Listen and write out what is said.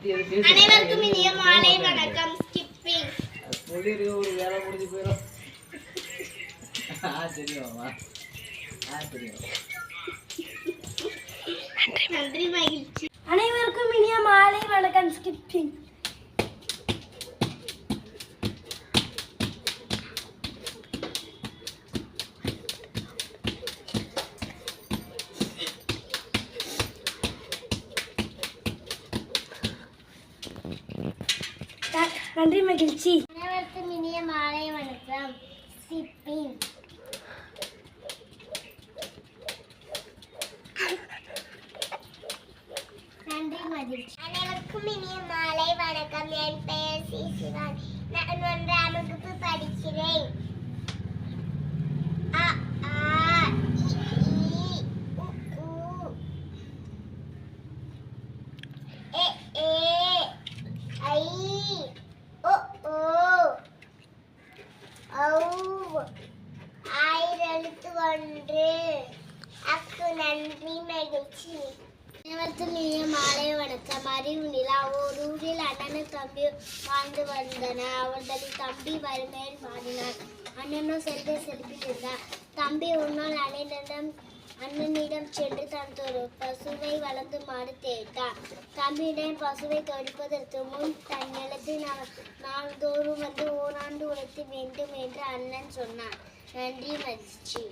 அனைவருக்கும் இனிய மாலை வணக்கம். ஸ்கிப்பிங் சொல்லிடு ஒரு வேலை முடிஞ்சு போயிடும் ஆ தெரியுமாம்மா ஆ தெரியும் நன்றி மகிழ்ச்சி. அனைவருக்கும் இனிய மாலை வணக்கம். ஸ்கிப்பிங் நன்றி மகிழ்ச்சி. அனைவருக்கும் இனிய மாலை வணக்கம். ஸ்கிப்பிங் நன்றி மகிழ்ச்சி. அனைவருக்கும் இனிய மாலை வணக்கம். என் பெயர் சி. சிவான். நான் ஒன்றாம் வகுப்பு படிக்கிறேன். அ, ஆயிரத்து ஒன்று அக்கு நன்றி மகிழ்ச்சி அனைவருக்கும் மாலை வணக்கம் அறிவு நிலா ஒரு ஊரில் அண்ணனும் தம்பி வாழ்ந்து வந்தன அவர்களின் தம்பி வறுமையில் வாடினார் அண்ணனும் செல்வ செலுத்தியிருந்தார் தம்பி உன்னால் அண்ணனிடம் அண்ணனிடம் சென்று தன் ஒரு பசுவை வளர்ந்து மாடு தேய்த்தார் தம்பியிடம் பசுவை கடிப்பதற்கு முன் தன் நிலத்தில் நாள்தோறும் வந்து ஓராண்டு உழைத்து வேண்டும் என்று அண்ணன் சொன்னான். நன்றி மகிழ்ச்சி.